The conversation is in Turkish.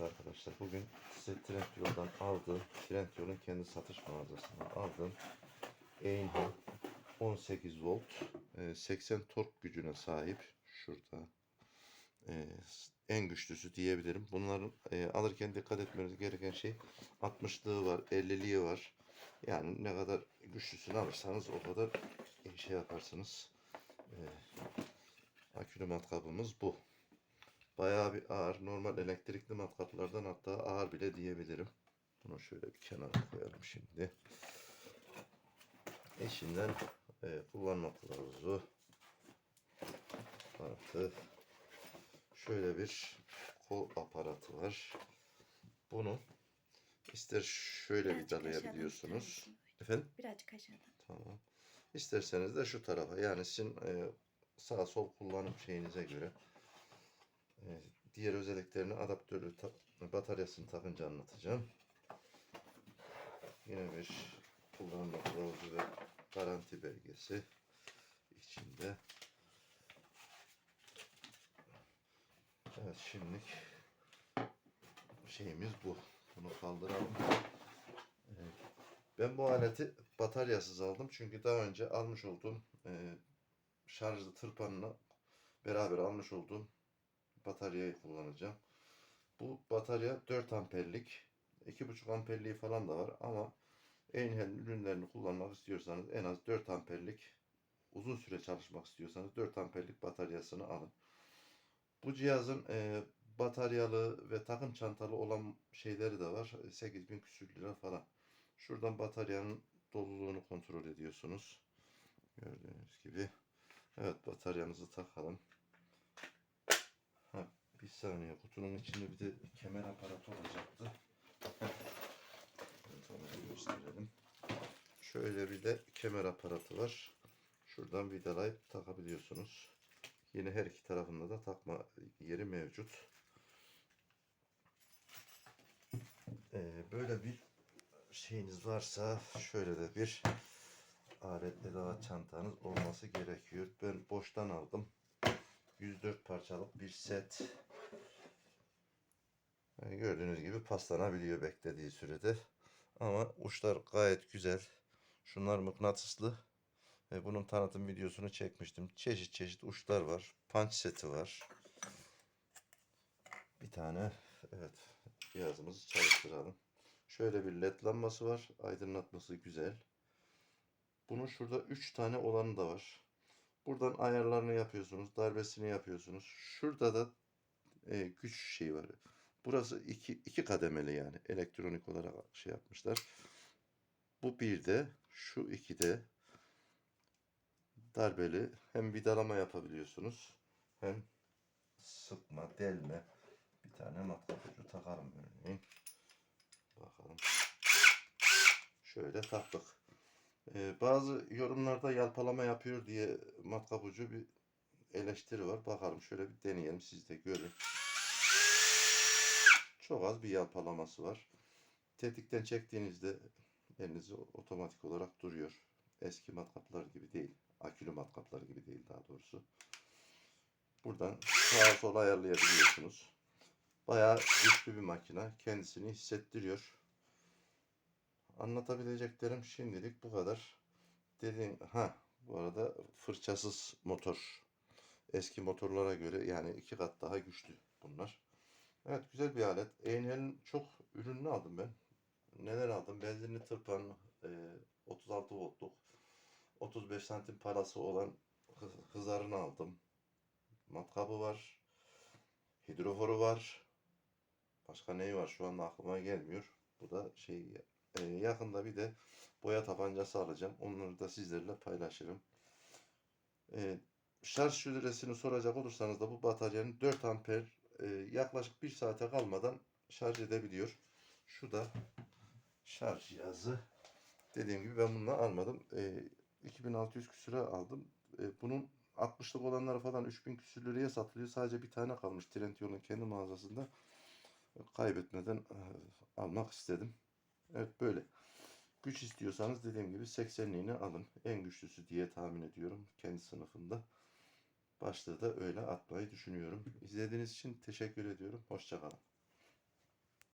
Evet arkadaşlar bugün size Trendyol'dan aldığım, Trendyol'un kendi satış mağazasından aldığım Einhorn 18 volt e, 80 tork gücüne sahip şurada e, en güçlüsü diyebilirim. Bunların e, alırken dikkat etmeniz gereken şey 60'lığı var, 50'liği var. Yani ne kadar güçlüsünü alırsanız o kadar şey yaparsınız. E, akülü matkabımız bu. Bayağı bir ağır. Normal elektrikli matkaplardan hatta ağır bile diyebilirim. Bunu şöyle bir kenara koyalım şimdi. Eşinden e, kullanma kılavuzu artı şöyle bir kol aparatı var. Bunu ister şöyle Birazcık vidalayabiliyorsunuz. aşağıdan Efendim? Birazcık aşağıdan. Tamam. İsterseniz de şu tarafa yani sizin e, sağ sol kullanım şeyinize göre diğer özelliklerini adaptörü ta- bataryasını takınca anlatacağım. Yine bir kullanma kılavuzu ve garanti belgesi içinde. Evet şimdilik şeyimiz bu. Bunu kaldıralım. Evet. Ben bu aleti bataryasız aldım. Çünkü daha önce almış olduğum e, şarjlı tırpanla beraber almış olduğum bataryayı kullanacağım. Bu batarya 4 amperlik. 2,5 amperliği falan da var ama Einhell ürünlerini kullanmak istiyorsanız en az 4 amperlik uzun süre çalışmak istiyorsanız 4 amperlik bataryasını alın. Bu cihazın e, bataryalı ve takım çantalı olan şeyleri de var. 8000 küsür lira falan. Şuradan bataryanın doluluğunu kontrol ediyorsunuz. Gördüğünüz gibi. Evet bataryanızı takalım. Bir saniye kutunun içinde bir de kemer aparatı olacaktı. Evet, onu gösterelim. Şöyle bir de kemer aparatı var. Şuradan vidalayıp takabiliyorsunuz. Yine her iki tarafında da takma yeri mevcut. Ee, böyle bir şeyiniz varsa şöyle de bir alet edevat çantanız olması gerekiyor. Ben boştan aldım. 104 parçalık bir set. Gördüğünüz gibi paslanabiliyor beklediği sürede. Ama uçlar gayet güzel. Şunlar mıknatıslı. Ve bunun tanıtım videosunu çekmiştim. Çeşit çeşit uçlar var. Punch seti var. Bir tane evet cihazımızı çalıştıralım. Şöyle bir led lambası var. Aydınlatması güzel. Bunun şurada 3 tane olanı da var. Buradan ayarlarını yapıyorsunuz. Darbesini yapıyorsunuz. Şurada da e, güç şeyi var. Burası iki, iki kademeli yani. Elektronik olarak şey yapmışlar. Bu bir de şu iki de darbeli. Hem vidalama yapabiliyorsunuz. Hem sıkma, delme. Bir tane matkap ucu takarım örneğin. Bakalım. Şöyle taktık. Ee, bazı yorumlarda yalpalama yapıyor diye matkap ucu bir eleştiri var. Bakalım şöyle bir deneyelim siz de görün. Çok az bir yalpalaması var. Tetikten çektiğinizde elinizi otomatik olarak duruyor. Eski matkaplar gibi değil. Akülü matkaplar gibi değil daha doğrusu. Buradan sağa sola ayarlayabiliyorsunuz. Bayağı güçlü bir makine. Kendisini hissettiriyor. Anlatabileceklerim şimdilik bu kadar. Dediğim ha bu arada fırçasız motor. Eski motorlara göre yani iki kat daha güçlü bunlar. Evet güzel bir alet. Einhell'in çok ürününü aldım ben. Neler aldım? Benzinli tırpan, e, 36 voltluk, 35 santim parası olan hı- hızarını aldım. Matkabı var. Hidroforu var. Başka neyi var şu anda aklıma gelmiyor. Bu da şey e, yakında bir de boya tabancası alacağım. Onları da sizlerle paylaşırım. E, şarj süresini soracak olursanız da bu bataryanın 4 amper yaklaşık 1 saate kalmadan şarj edebiliyor. Şu da şarj cihazı. Dediğim gibi ben bunu almadım. E, 2600 küsüre aldım. E, bunun 60'lık olanları falan 3000 küsür liraya satılıyor. Sadece bir tane kalmış Trendyol'un kendi mağazasında. Kaybetmeden e, almak istedim. Evet böyle. Güç istiyorsanız dediğim gibi 80'liğini alın. En güçlüsü diye tahmin ediyorum kendi sınıfında. Başlığı da öyle atmayı düşünüyorum. İzlediğiniz için teşekkür ediyorum. Hoşçakalın.